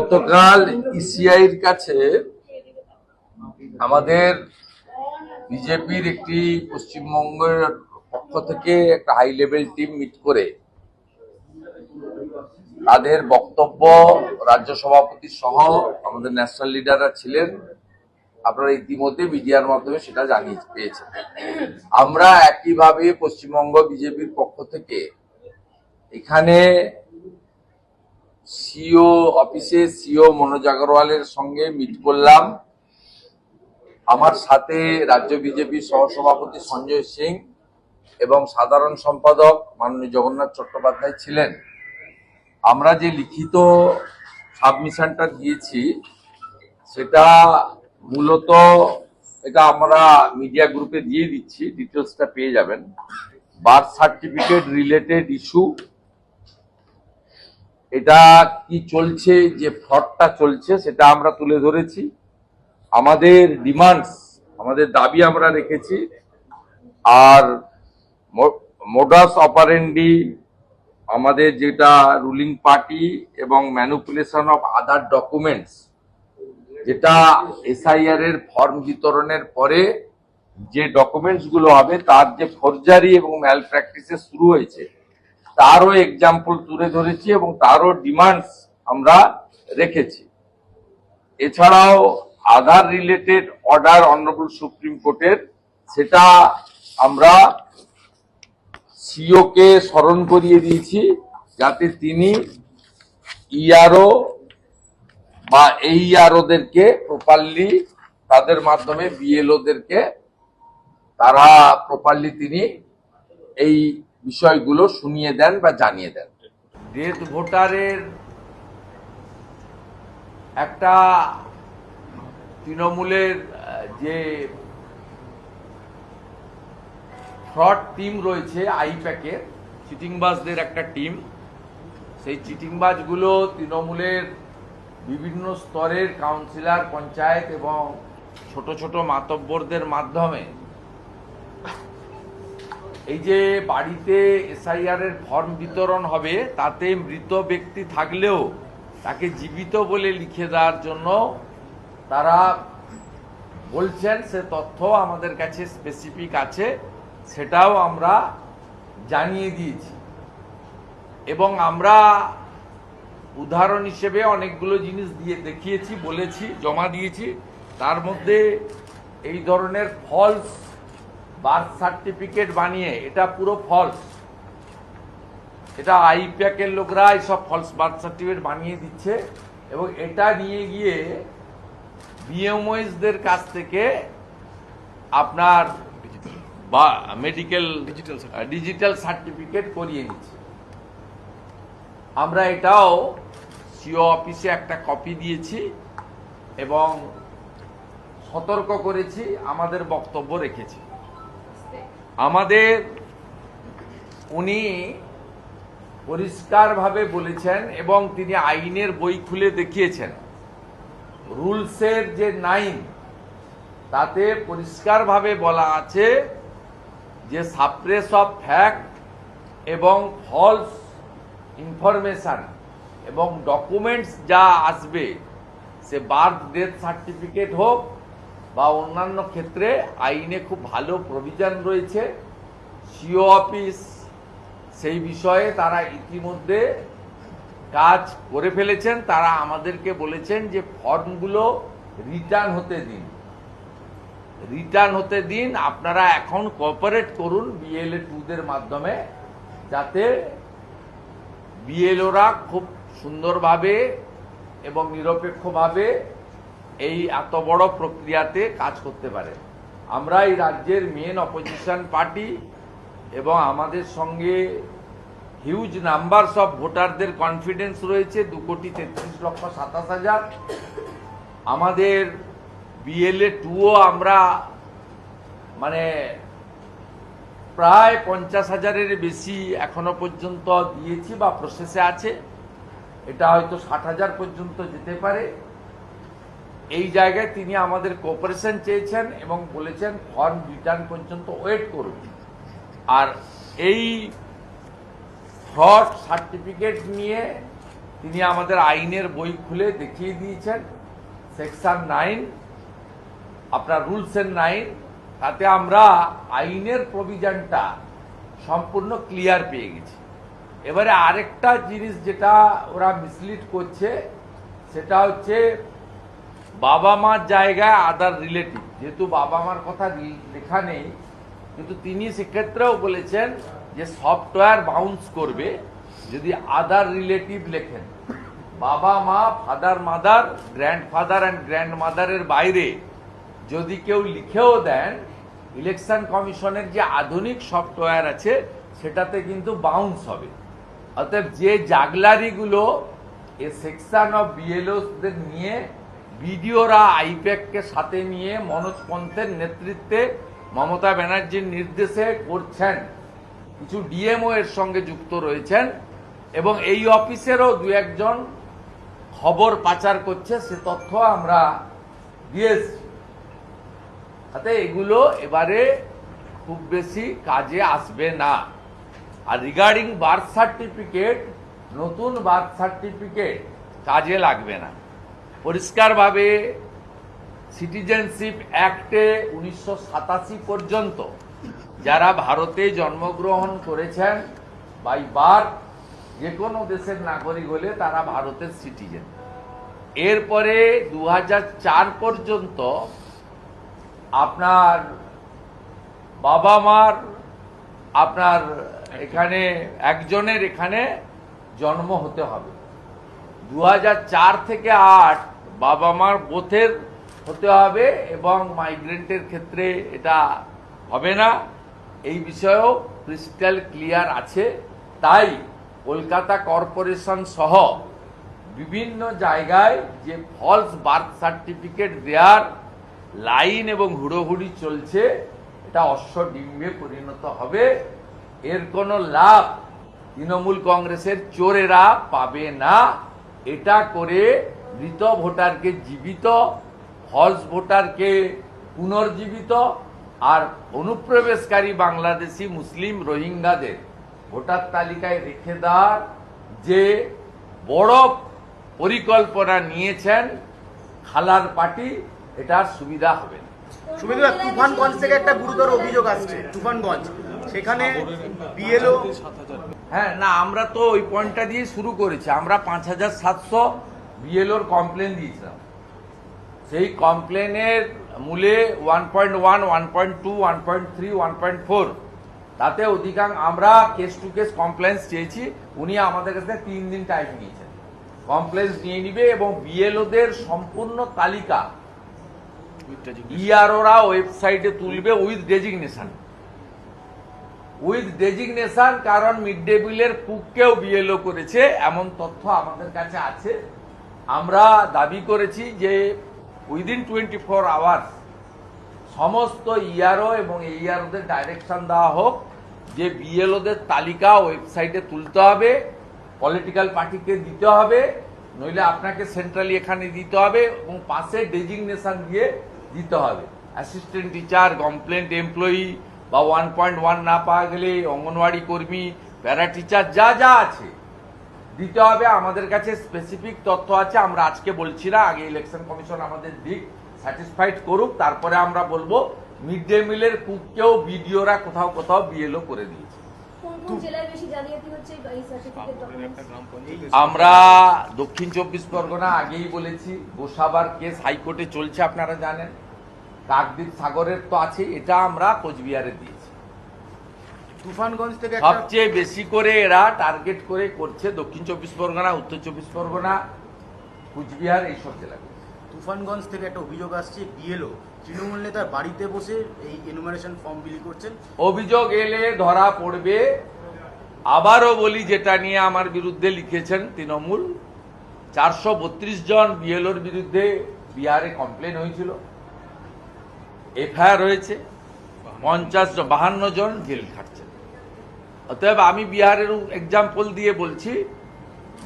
গতকাল ইসিআইর কাছে আমাদের বিজেপির একটি পশ্চিমবঙ্গের পক্ষ থেকে একটা হাই লেভেল টিম মিট করে তাদের বক্তব্য রাজ্য সভাপতি সহ আমাদের ন্যাশনাল লিডাররা ছিলেন। আপনারা ইতিমধ্যে মিডিয়ার মাধ্যমে সেটা জানিয়ে পেয়েছেন। আমরা একইভাবে পশ্চিমবঙ্গ বিজেপির পক্ষ থেকে এখানে সিও অফিসে সিও মনোজ আগরওয়ালের সঙ্গে মিট করলাম। আমার সাথে রাজ্য বিজেপির সহসভাপতি সঞ্জয় সিং এবং সাধারণ সম্পাদক মাননীয় জগন্নাথ চট্টোপাধ্যায় ছিলেন। আমরা যে লিখিত সাবমিশনটা দিয়েছি, সেটা মূলত এটা আমরা মিডিয়া গ্রুপে দিয়ে দিচ্ছি, ডিটেলসটা পেয়ে যাবেন। বার্থ সার্টিফিকেট রিলেটেড ইস্যু এটা কি চলছে, যে ফ্রডটা চলছে, সেটা আমরা তুলে ধরেছি। আমাদের ডিমান্ডস আমাদের দাবি আমরা রেখেছি। আর মোডাস অপারেন্ডি আমাদের যেটা রুলিং পার্টি এবং ম্যানুপুলেশন অফ আদার ডকুমেন্টস যেটা এসআইআর এর ফর্ম বিতরণের পরে যে ডকুমেন্টসগুলো হবে, তার যে ফরজারি এবং ম্যাল প্র্যাকটিসে শুরু হয়েছে তারও এক্সাম্পল তুলে ধরেছি এবং তারও ডিমান্ডস আমরা রেখেছি। এছাড়াও Aadhaar related order honourable supreme কোর্টের, সেটা আমরা সিও কে স্মরণ করিয়ে দিয়েছি যাতে তিনি ইআরও বা এই আরোদেরকে প্রপারলি তাদের মাধ্যমে বিএলওদেরকে তারা প্রপারলি তিনি এই বিষয়গুলো শুনিয়ে দেন বা জানিয়ে দেন। ডেথ ভোটারের একটা তৃণমূলের যে ফ্রড টিম রয়েছে আইপ্যাকের চিটিংবাজদের একটা টিম। সেই চিটিংবাজগুলো তৃণমূলের বিভিন্ন স্তরের কাউন্সিলর, পঞ্চায়েত এবং ছোট ছোট মাতব্বরদের মাধ্যমে এই যে বাড়িতে এসআইআর এর ফর্ম বিতরণ হবে, তাতে মৃত ব্যক্তি থাকলেও তাকে জীবিত বলে লিখে দেওয়ার জন্য তারা বলছেন, সে তথ্য আমাদের কাছে স্পেসিফিক আছে, সেটাও আমরা জানিয়ে দিয়েছি। এবং আমরা উদাহরণ হিসেবে অনেকগুলো জিনিস দিয়ে দেখিয়েছি, বলেছি, জমা দিয়েছি। তার মধ্যে এই ধরনের ফলস বার্থ সার্টিফিকেট বানিয়ে এটা পুরো ফলস এটা আইপ্যাকের লোকরা এইসব ফলস বার্থ সার্টিফিকেট বানিয়ে দিচ্ছে এবং এটা নিয়ে গিয়ে বিএমওএসদের কাছ থেকে আপনার বা মেডিকেল Digital ডিজিটাল সার্টিফিকেট করিয়ে নিচ্ছে। আমরা এটাও সিও অফিসে একটা কপি দিয়েছি এবং সতর্ক করেছি আমাদের বক্তব্য রেখেছি। আমাদের উনি পরিষ্কারভাবে বলেছেন এবং তিনি আইনের বই খুলে দেখিয়েছেন। রুলসের যে নাইন, তাতে পরিষ্কারভাবে বলা আছে যে সাপ্রেস অফ ফ্যাক্ট এবং ফলস ইনফরমেশন এবং ডকুমেন্টস যা আসবে, সে বার্থ ডেথ সার্টিফিকেট হোক বা অন্যান্য ক্ষেত্রে আইনে খুব ভালো প্রভিশন রয়েছে। সিও অফিস, সেই বিষয়ে তারা ইতিমধ্যে কাজ করে ফেলেছেন। তারা আমাদেরকে বলেছেন যে ফর্মগুলো রিটার্ন হতে দিন। রিটার্ন হতে দিন। আপনারা এখন কোঅপারেট করুন বিএলএ টুদের মাধ্যমে, যাতে বিএলওরা খুব সুন্দরভাবে এবং নিরপেক্ষভাবে এই এত বড় প্রক্রিয়াতে কাজ করতে পারে। আমরা এই রাজ্যের মেন অপোজিশন পার্টি এবং আমাদের সঙ্গে হিউজ নাম্বারস অফ ভোটারদের কনফিডেন্স রয়েছে, দু কোটি তেত্রিশ লক্ষ সাতাশ হাজার। আমাদের বিএলএ টুও আমরা মানে প্রায় পঞ্চাশ হাজারের বেশি এখনও পর্যন্ত দিয়েছি বা প্রসেসে আছে। এটা হয়তো ষাট হাজার পর্যন্ত যেতে পারে। এই জায়গায় তিনি আমাদের কোঅপারেশন চেয়েছেন এবং বলেছেন ফর্ম রিটার্ন পর্যন্ত ওয়েট করুন। আর এই ফ্রড সার্টিফিকেট নিয়ে তিনি আমাদের আইনের বই খুলে দেখিয়ে দিয়েছেন। সেকশন নাইন আপনার রুলস এন্ড নাইন তাতে আমরা আইনের প্রভিশনটা সম্পূর্ণ ক্লিয়ার পেয়ে গেছি। এবারে আরেকটা জিনিস যেটা ওরা মিসলিড করছে, সেটা হচ্ছে বাবা মার জায়গায় আদার রিলেটিভ যেহেতু বাবা মার কথা লেখা নেই, কিন্তু তিনি সেক্ষেত্রেও বলেছেন যে সফটওয়্যার বাউন্স করবে যদি আদার রিলেটিভ লেখেন। বাবা মা father mother grandfather and grand মাদারের বাইরে যদি কেউ লিখেও দেন ইলেকশন কমিশনের যে আধুনিক সফটওয়্যার আছে, সেটাতে কিন্তু বাউন্স হবে। অতএব যে জাগলারিগুলো এ সেকশন অফ বিএলওদের নিয়ে বিডিওরা আইপ্যাককে সাথে নিয়ে মনোজ পন্থের নেতৃত্বে মমতা ব্যানার্জির নির্দেশে করছেন। কিছু ডিএমও এর সঙ্গে যুক্ত রয়েছেন এবং এই অফিসেরও দু একজন খবর পাচার করছে, সে তথ্য আমরা দিয়েছি তাতে এগুলো এবারে খুব বেশি কাজে আসবে না। আর রিগার্ডিং বার্থ সার্টিফিকেট নতুন বার্থ সার্টিফিকেট কাজে লাগবে না। পরিষ্কারভাবে সিটিজেনশিপ অ্যাক্টে উনিশশো সাতাশি পর্যন্ত যারা ভারতে জন্মগ্রহণ করেছেন বাই বার্থ যে কোনো দেশের নাগরিক হলে তারা ভারতের সিটিজেন এরপরে দু পর্যন্ত আপনার বাবা মার আপনার এখানে একজনের এখানে জন্ম হতে হবে। দু থেকে আট বাবা মার বোথের হতে হবে এবং মাইগ্রেন্টের ক্ষেত্রে এটা হবে না। এই বিষয়েও ক্রিস্টাল ক্লিয়ার আছে। তাই কলকাতা কর্পোরেশন সহ বিভিন্ন জায়গায় যে ফলস বার্থ সার্টিফিকেট দেওয়ার লাইন এবং হুড়োহুড়ি চলছে, এটা অশ্বডিম্বে পরিণত হবে। এর কোনো লাভ তৃণমূল কংগ্রেসের চোরেরা পাবে না। এটা করে মৃত ভোটারকে জীবিত হজ ভোটারকে পুনর্জীবিত আর অনুপ্রবেশকারী বাংলাদেশি মুসলিম রোহিঙ্গাদের ভোটার তালিকায় রেখে দেওয়ার যে বড় পরিকল্পনা নিয়েছেন খালার পার্টি এটার সুবিধা হবে না। সুবিধা তুফানগঞ্জ থেকে একটা গুরুতর অভিযোগ আসছে তুফানগঞ্জ। সেখানে বিএলও হ্যাঁ না আমরা তো ওই পয়েন্টটা দিয়ে শুরু করেছি। আমরা পাঁচ হাজার সাতশো বিএলওর কমপ্লেন দিয়েছিলাম। সেই কমপ্লেনের মূলে one point one one point two one point three one point four তাতে অধিকাংশ আমরা কেস টু কেস কমপ্লেন্স চেয়েছি। উনি আমাদের কাছে তিন দিন টাইম নিয়েছেন কমপ্লেন্স নিয়ে নিবে এবং বিএলওদের সম্পূর্ণ তালিকা ইআরওরা ওয়েবসাইটে তুলবে উইথ ডেজিগনেশন উইথ ডেজিগনেশন কারণ মিড ডে মিলের কুককেও বিএলও করেছে এমন তথ্য আমাদের কাছে আছে। আমরা দাবি করেছি যে উইদিন টোয়েন্টি ফোর আওয়ার্স সমস্ত ইআরও এবং ইআরওদের ডাইরেকশন দেওয়া হোক, যে বিএলওদের তালিকা ওয়েবসাইটে তুলতে হবে পলিটিক্যাল পার্টিকে দিতে হবে, নইলে আপনাকে সেন্ট্রালি এখানে দিতে হবে এবং পাশে ডেজিগনেশন দিয়ে দিতে হবে। অ্যাসিস্ট্যান্ট টিচার কমপ্লেন্ট এমপ্লয়ি বা ওয়ান পয়েন্ট ওয়ান না পাওয়া গেলে অঙ্গনওয়াড়ি কর্মী প্যারা টিচার যা যা আছে। দিতে হবে আমাদের কাছে স্পেসিফিক তথ্য আছে আমরা আজকে বলছি না আগে ইলেকশন কমিশন আমাদের দিক স্যাটিসফাইড করুক তারপরে আমরা বলব মিড ডে মিলের কুককেও বিডিওরা কোথাও কোথাও বিএলও করে দিয়েছে। কোন কোন জেলায় বেশি জালিয়াতি হচ্ছে এই সার্টিফিকেট ডকুমেন্টস আমরা দক্ষিণ চব্বিশ পরগনা আগেই বলেছি গোসাবার কেস হাইকোর্টে চলছে আপনারা জানেন। কাকদ্বীপ সাগরের তো আছে এটা আমরা কোচবিহারে দিয়েছি। তুফানগঞ্জ থেকে সবচেয়ে বেশি করে এরা টার্গেট করে করছে দক্ষিণ চব্বিশ পরগনা উত্তর চব্বিশ পরগনা কুচবিহার এইসব জেলাগুলো। তুফানগঞ্জ থেকে একটা অভিযোগ আসছে বিএলও তৃণমূল নেতার বাড়িতে বসে এই এনুমারেশন ফর্ম বিলি করছেন। অভিযোগ এলে ধরা পড়বে। আবারও বলি যেটা নিয়ে আমার বিরুদ্ধে লিখেছেন তৃণমূল। চারশো বত্রিশ জন বিএলওর বিরুদ্ধে বিহারে কমপ্লেন হয়েছিল। এফআইআর হয়েছে। পঞ্চাশ বাহান্ন জন জেল খাটছেন অতএব আমি বিহারের এক্সাম্পল দিয়ে বলছি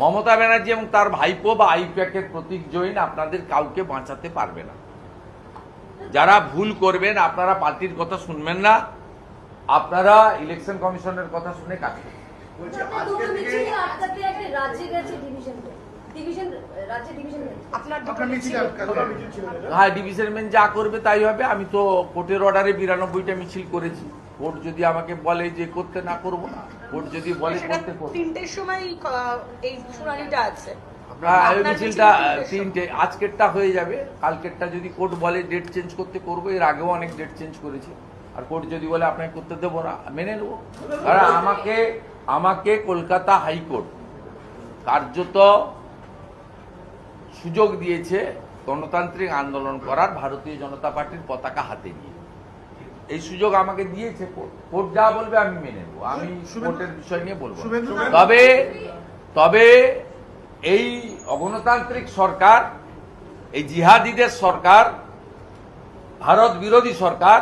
মমতা ব্যানার্জি এবং তার ভাইপো বা আইপ্যাকের প্রতীক জৈন আপনাদের কাউকে বাঁচাতে পারবে না। যারা ভুল করবেন আপনারা পার্টির কথা শুনবেন না আপনারা ইলেকশন কমিশনের কথা শুনে কাজ করবেন দুটো মিছিল আটকাতে একটা রাজ্যে গেছে ডিভিশন ডিভিশন রাজ্যে ডিভিশন আপনার আপনার হ্যাঁ ডিভিশন বেঞ্চ যা করবে তাই হবে। আমি তো কোর্টের অর্ডারে বিরানব্বইটা মিছিল করেছি। কোর্ট যদি আমাকে বলে যে করতে না করব না কোর্ট যদি বলে করতে করব তিনটের সময় এই শুনানিটা আছে। মিছিলটা। তিনটে আজকেরটা হয়ে যাবে। কালকেরটা যদি কোর্ট বলে ডেট চেঞ্জ করতে করব এর আগেও অনেক ডেট চেঞ্জ করেছি। আর কোর্ট যদি বলে আপনাকে করতে দেবো না মেনে নেব। কারণ আমাকে আমাকে কলকাতা হাইকোর্ট কার্যত সুযোগ দিয়েছে গণতান্ত্রিক আন্দোলন করার ভারতীয় জনতা পার্টির পতাকা হাতে নিয়ে। এই সুযোগ আমাকে দিয়েছে কোর্ট। যা বলবে আমি মেনে নেব। আমি কোর্টের বিষয় নিয়ে বলব তবে তবে এই অগণতান্ত্রিক সরকার এই জিহাদিদের সরকার ভারত বিরোধী সরকার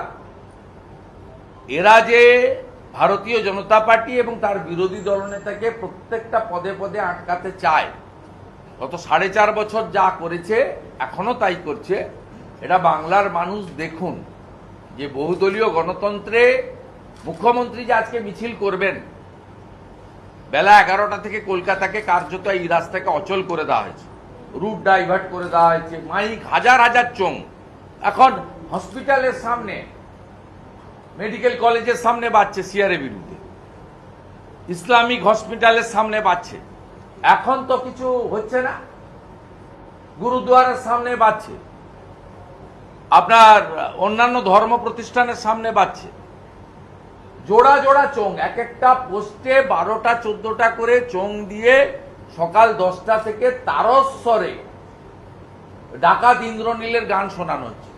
এরা যে ভারতীয় জনতা পার্টি এবং তার বিরোধী দলনেতাকে প্রত্যেকটা পদে পদে আটকাতে চায় গত সাড়ে চার বছর যা করেছে এখনও তাই করছে। এটা বাংলার মানুষ দেখুন। যে বহুদলীয় গণতন্ত্রে মুখ্যমন্ত্রী যে আজকে মিছিল করবেন, বেলা এগারোটা থেকে কলকাতাকে কার্যত এই রাস্তাকে অচল করে দেওয়া হয়েছে। রুট ডাইভার্ট করে দেওয়া হয়েছে, মাইক হাজার হাজার চোং এখন হসপিটালের সামনে, মেডিকেল কলেজের সামনে বাজছে সিআরের বিরুদ্ধে। ইসলামিক হসপিটালের সামনে বাড়ছে এখন তো কিছু হচ্ছে না। গুরুদুয়ারের সামনে বাজছে। আপনার অন্যান্য ধর্ম প্রতিষ্ঠানের সামনে বাড়ছে জোড়া জোড়া চোং এক একটা পোস্টে বারোটা চোদ্দটা করে চোং দিয়ে সকাল দশটা থেকে তারস্বরে ডাকাত ইন্দ্রনীলের গান শোনানো হচ্ছে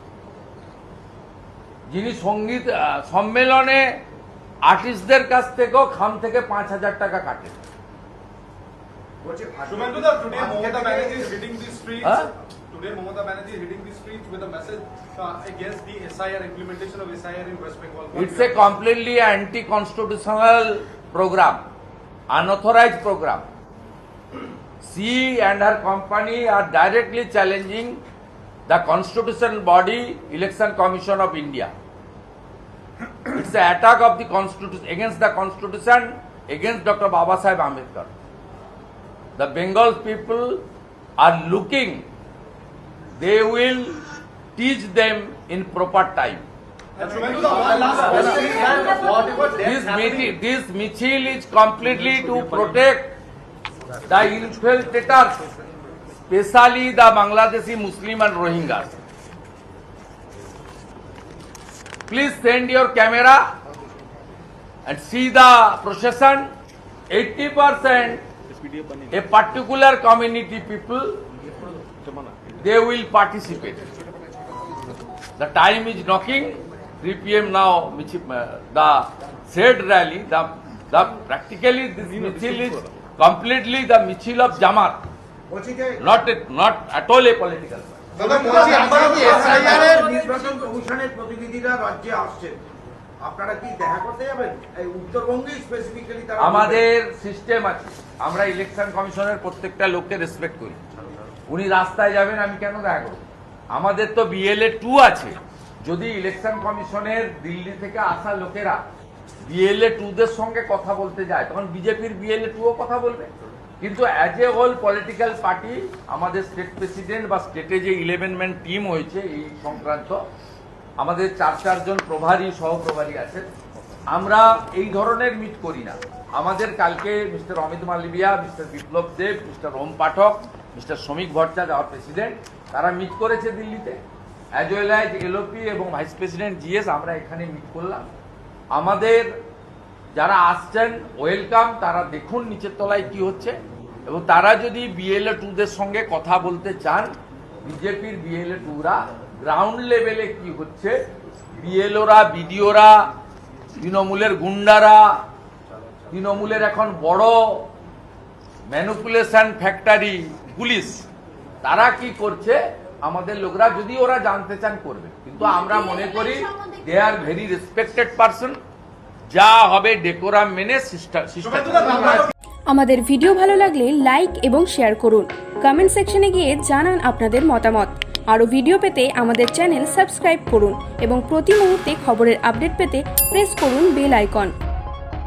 যিনি সংগীত আহ, সম্মেলনে আর্টিস্টদের কাছ থেকেও খাম থেকে পাঁচ হাজার টাকা কাটে. Huh? Today Mamata Banerjee is hitting the streets with a message uh, against the SIR implementation of SIR in West Bengal. It's a completely anti-constitutional program, unauthorized program. She and her company are directly challenging the constitutional body, Election Commission of India. It's an attack of the constitution against the constitution, against Dr. Baba Sahib Ambedkar. The Bengal people are looking, they will teach them in proper time. This meeting, this Michil is completely to protect the infiltrators, especially the Bangladeshi Muslim and Rohingyas. Please send your camera and see the procession. 80% a particular community people, they will participate. The time is knocking. 3 p.m. now. Michi- uh, The said rally, the, the practically this Michil is completely the Michil of Jamaat, not a, not at all a political. আমাদের system আছে আমরা election কমিশনের প্রত্যেকটা লোককে respect করি উনি রাস্তায় যাবেন, আমি কেন দেখা করব? আমাদের তো বিএলএ টু আছে। যদি ইলেকশন কমিশনের দিল্লি থেকে আসা লোকেরা বিএলএ টুদের সঙ্গে কথা বলতে যায়, তখন বিজেপির বিএলএ টুও কথা বলবে। কিন্তু as a whole political party আমাদের স্টেট প্রেসিডেন্ট বা স্টেটে যে ইলেভেন ম্যান টিম হয়েছে এই সংক্রান্ত, আমাদের চার চারজন প্রভারী, সহপ্রভারী আছেন। আমরা এই ধরনের মিট করি না। আমাদের কালকে mister Amit Malviya, mister Biplab Deb, mister Om Pathak mister Shramik Bhattacharya আমার প্রেসিডেন্ট তারা মিট করেছে দিল্লিতে। অ্যাজ ওয়েল অ্যাজ এলওপি এবং ভাইস প্রেসিডেন্ট জিএস আমরা এখানে মিট করলাম। আমাদের যারা আসছেন ওয়েলকাম তারা দেখুন নিচের তলায় কি হচ্ছে। এবং তারা যদি বিএলএ টুদের সঙ্গে কথা বলতে চান বিজেপির বিএলএ টুরা গ্রাউন্ড লেভেলে কি হচ্ছে? বিএলওরা বিডিওরা তৃণমূলের গুন্ডারা, তৃণমূলের এখন বড় ম্যানুপুলেশন ফ্যাক্টরি পুলিশ। তারা কি করছে? আমাদের লোকরা যদি ওরা জানতে চান করবে। কিন্তু আমরা মনে করি they are very respected person যা হবে ডেকোরাম মেনে আমাদের ভিডিও ভালো লাগলে লাইক এবং শেয়ার করুন। কমেন্ট সেকশনে গিয়ে জানান আপনাদের মতামত। আরও ভিডিও পেতে আমাদের চ্যানেল সাবস্ক্রাইব করুন এবং প্রতি মুহূর্তে খবরের আপডেট পেতে প্রেস করুন বেল আইকন